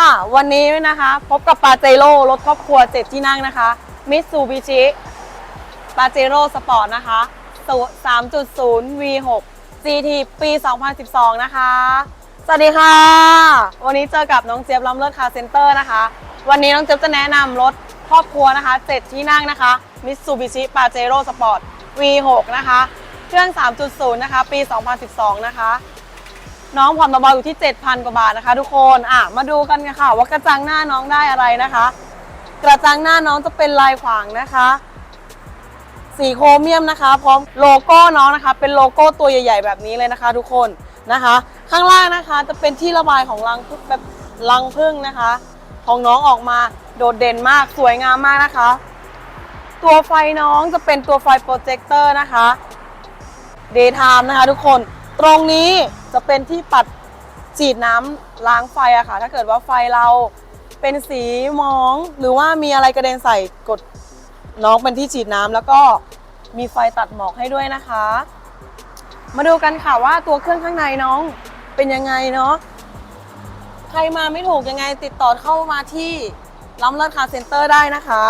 ค่ะ วันนี้นะคะ พบกับปาเจโร่รถครอบครัว7ที่นั่งนะคะมิตซูบิชิปาเจโร่สปอร์ตนะคะสู3.0 V6 GT ปี 2012 นะคะ สวัสดีค่ะ วันนี้เจอกับน้องเจี๊ยบล้ำเลิศคาเซ็นเตอร์นะคะ วันนี้น้องเจี๊ยบจะแนะนำรถครอบครัวนะคะ7ที่นั่งนะคะมิตซูบิชิปาเจโร่สปอร์ต V6 นะคะ เครื่อง 3.0 นะคะ ปี 2012 นะคะ น้องผ่อนเบาๆอยู่ที่ 7,000 กว่าบาทนะคะ ทุกคนอะมาดูกันค่ะ ว่ากระจังหน้าน้องได้อะไรนะคะ กระจังหน้าน้องจะเป็นลายขวางนะคะสีโครเมียมนะคะ พร้อมโลโก้น้องนะคะ เป็นโลโก้ตัวใหญ่ ๆ แบบนี้เลยนะคะ ทุกคนนะคะ ข้างล่างนะคะจะเป็นที่ระบายของรังผึ้งแบบรังผึ้งนะคะ ของน้องออกมาโดดเด่นมากสวยงามมากนะคะ ตัวไฟน้องจะเป็นตัวไฟโปรเจคเตอร์นะคะเดย์ไทม์นะคะ ทุกคนตรงนี้ จะเป็นที่ปัดฉีดน้ำล้างไฟอะค่ะ ถ้าเกิดว่าไฟเราเป็นสีมอง หรือว่ามีอะไรกระเด็นใส่กดน้องเป็นที่ฉีดน้ำแล้วก็มีไฟตัดหมอกให้ด้วยนะคะ มาดูกันค่ะว่าตัวเครื่องข้างในน้องเป็นยังไงเนาะใครมาไม่ถูกยังไงติดต่อเข้ามาที่ล้ำเลิศคาเซ็นเตอร์ได้นะคะ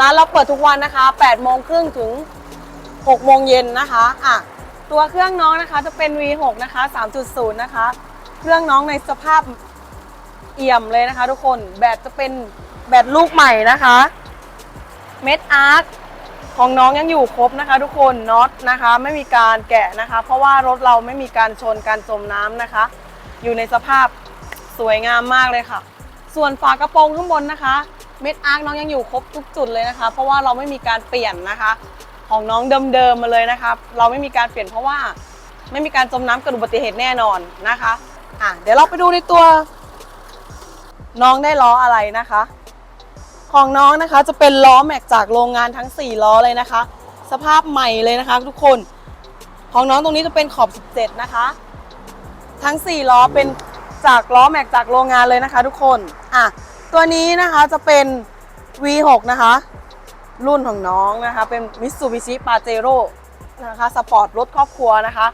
ร้านเราเปิดทุกวันนะคะ8โมงครึ่งถึง6โมงเย็นนะคะอะ ตัวเครื่องน้องนะคะจะเป็น V6 นะคะ 3.0 นะคะ เครื่องน้องในสภาพเอี่ยมเลยนะคะ ทุกคนแบตจะเป็นแบตลูกใหม่นะคะเม็ดอาร์คของน้องยังอยู่ครบนะคะ ทุกคนน็อตนะคะ ไม่มีการแกะนะคะ เพราะว่ารถเราไม่มีการชนการจมน้ำนะคะ อยู่ในสภาพสวยงามมากเลยค่ะ ส่วนฝากระโปรงข้างบนนะคะ เม็ดอาร์คน้องยังอยู่ครบทุกจุดเลยนะคะ เพราะว่าเราไม่มีการเปลี่ยนนะคะ ของน้องเดิมๆมาเลยนะคะเราไม่มีการเปลี่ยนเพราะว่าไม่มีการจมน้ำเกิดอุบัติเหตุแน่นอนนะคะอะเดี๋ยวเราไปดูในตัว น้องได้ล้ออะไรนะคะ ของน้องนะคะจะเป็นล้อแม็กจากโรงงานทั้ง 4 ล้อเลยนะคะ สภาพใหม่เลยนะคะ ทุกคน ของน้องตรงนี้จะเป็นขอบ 17 นะคะ ทั้ง 4 ล้อเป็นจากล้อแม็กจากโรงงานเลยนะคะ ทุกคนอะตัวนี้นะคะจะเป็น V6 นะคะ รุ่นของน้องนะคะ เป็น Mitsubishi Pajero นะคะสปอร์ตรถครอบครัวนะคะ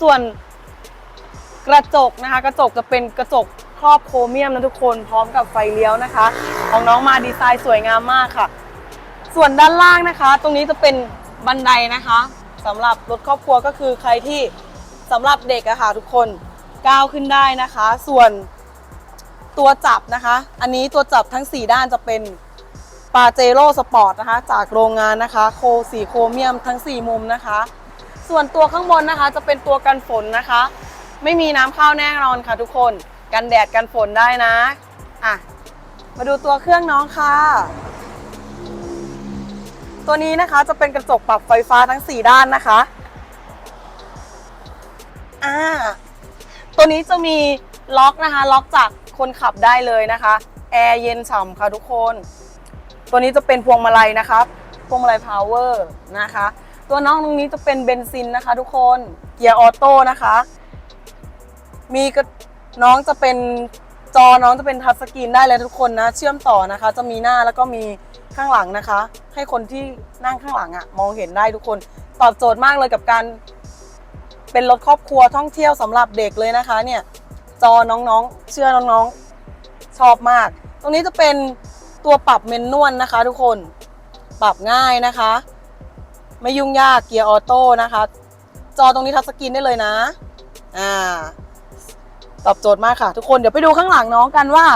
ส่วนกระจกนะคะ กระจกจะเป็นกระจกครอบโครเมียมนะทุกคนพร้อมกับไฟเลี้ยวนะคะ ของน้องมาดีไซน์สวยงามมากค่ะ ส่วนด้านล่างนะคะ ตรงนี้จะเป็นบันไดนะคะสำหรับรถครอบครัวก็คือใครที่สำหรับเด็กอะค่ะทุกคนก้าวขึ้นได้นะคะ ส่วนตัวจับนะคะ อันนี้ตัวจับทั้ง 4 ด้านจะเป็น ปาเจโร่สปอร์ตนะคะ จากโรงงานนะคะ โคสีโครเมียมทั้ง 4 มุมนะคะ ส่วนตัวข้างบนนะคะจะเป็นตัวกันฝนนะคะ ไม่มีน้ำเข้าแน่นอนค่ะทุกคน กันแดดกันฝนได้นะอะมาดูตัวเครื่องน้องค่ะ ตัวนี้นะคะจะเป็นกระจกปรับไฟฟ้าทั้ง 4 ด้านนะคะอ่าตัวนี้จะมีล็อกนะคะ ล็อกจากคนขับได้เลยนะคะ แอร์เย็นฉ่ำค่ะทุกคน ตัวนี้จะเป็นพวงมาลัยนะคะพวงมาลัยพาวเวอร์นะคะ ตัวน้องตรงนี้จะเป็นเบนซินนะคะ ทุกคน เกียร์ออโต้นะคะ มีกระน้องจะเป็นจอน้องจะเป็นทัชสกรีนได้เลยทุกคนนะ เชื่อมต่อนะคะ จะมีหน้าแล้วก็มีข้างหลังนะคะ ให้คนที่นั่งข้างหลังอะมองเห็นได้ทุกคน ตอบโจทย์มากเลยกับการเป็นรถครอบครัวท่องเที่ยวสำหรับเด็กเลยนะคะ เนี่ย จอน้องๆ เชื่อน้องๆ ชอบมาก ตรงนี้จะเป็น ตัวปรับเมนนวลนะคะ ทุกคนปรับง่ายนะคะ ไม่ยุ่งยากเกียร์ออโต้นะคะ จอตรงนี้ทัชสกรีนได้เลยนะอ่าตอบโจทย์มากค่ะ ทุกคนเดี๋ยวไปดูข้างหลังน้องกันว่า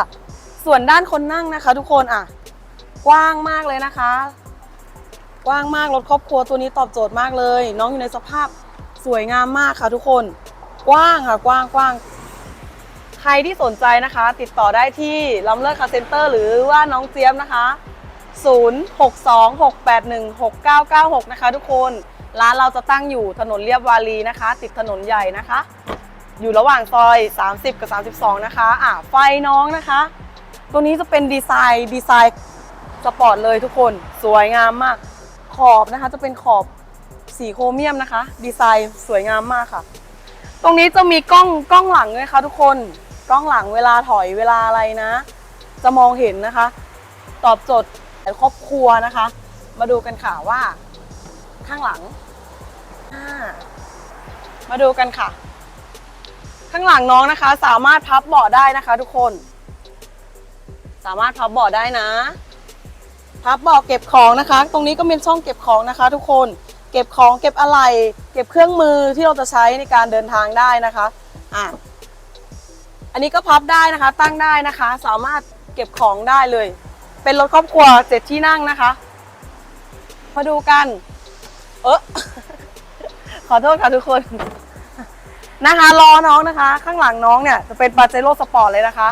ส่วนด้านคนนั่งนะคะ ทุกคนอะ กว้างมากเลยนะคะ กว้างมากรถครอบครัวตัวนี้ตอบโจทย์มากเลย น้องอยู่ในสภาพสวยงามมากค่ะ ทุกคน กว้างค่ะ กว้างกว้าง ใครที่สนใจนะคะ ติดต่อได้ที่ลำเลิศคาเซ็นเตอร์หรือว่าน้องเจี๊ยบนะคะ 0626816996 นะคะ ทุกคนร้านเราจะตั้งอยู่ถนนเรียบวารีนะคะ ติดถนนใหญ่นะคะ อยู่ระหว่างซอย 30 กับ 32 นะคะอะไฟน้องนะคะ ตัวนี้จะเป็นดีไซน์ดีไซน์สปอร์ตเลยทุกคนสวยงามมาก ขอบนะคะจะเป็นขอบสีโครเมียมนะคะ ดีไซน์สวยงามมากค่ะ ตรงนี้จะมีกล้องกล้องหลังด้วยค่ะทุกคน กล้องหลังเวลาถอยเวลาอะไรนะ จะมองเห็นนะคะ ตอบโจทย์ครอบครัวนะคะ มาดูกันค่ะว่า ข้างหลัง มาดูกันค่ะ ข้างหลังน้องนะคะ สามารถพับเบาะได้นะคะ ทุกคน สามารถพับเบาะได้นะพับเบาะเก็บของนะคะ ตรงนี้ก็เป็นช่องเก็บของนะคะ ทุกคนเก็บของเก็บอะไหล่เก็บเครื่องมือที่เราจะใช้ในการเดินทางได้นะคะอะ อันนี้ก็พับได้นะคะ ตั้งได้นะคะ สามารถเก็บของได้เลย เป็นรถครอบครัวเจ็ดที่นั่งนะคะ มาดูกัน เออขอโทษค่ะทุกคนนะคะรอน้องนะคะ ข้างหลังน้องเนี่ยจะเป็นปาเจโร่สปอร์ตเลยนะคะ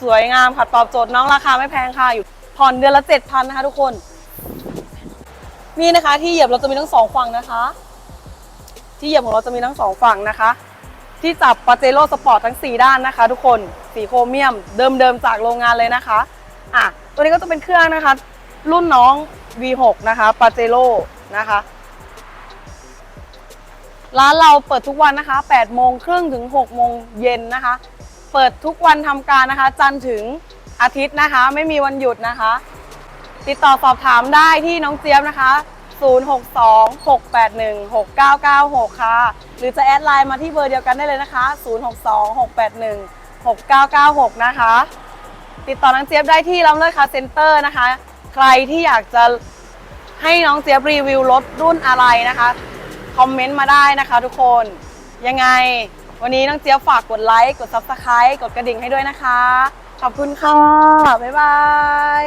สวยงามค่ะตอบโจทย์น้องราคาไม่แพงค่ะอยู่ผ่อนเดือนละเจ็ดพันนะคะ ทุกคน นี่นะคะ ที่เหยียบเราจะมีทั้งสองฝั่งนะคะ ที่เหยียบของเราจะมีทั้งสองฝั่งนะคะ ที่จับปาเจโร่สปอร์ตทั้ง 4 ด้านนะคะ ทุกคนสีโครเมียมเดิมๆจากโรงงานเลยนะคะอะตัวนี้ก็จะเป็นเครื่องนะคะ รุ่นน้อง V6 นะคะปาเจโร่นะคะร้านเราเปิดทุกวันนะคะ8โมงครึ่งถึง6โมงเย็นนะคะ เปิดทุกวันทำการนะคะ จันทร์ถึงอาทิตย์นะคะ ไม่มีวันหยุดนะคะ ติดต่อสอบถามได้ที่น้องเจี๊ยบนะคะ 0626816996 ค่ะ หรือจะแอดไลน์มาที่เบอร์เดียวกันได้เลยนะคะ 0626816996 นะคะ ติดต่อน้องเจี๊ยบได้ที่ลำเลิศคาเซ็นเตอร์นะคะ ใครที่อยากจะให้น้องเจี๊ยบรีวิวรถรุ่นอะไรนะคะ คอมเมนต์มาได้นะคะทุกคน ยังไงวันนี้น้องเจี๊ยบฝากกดไลค์ กด Subscribe กดกระดิ่งให้ด้วยนะคะ ขอบคุณค่ะ บ๊ายบาย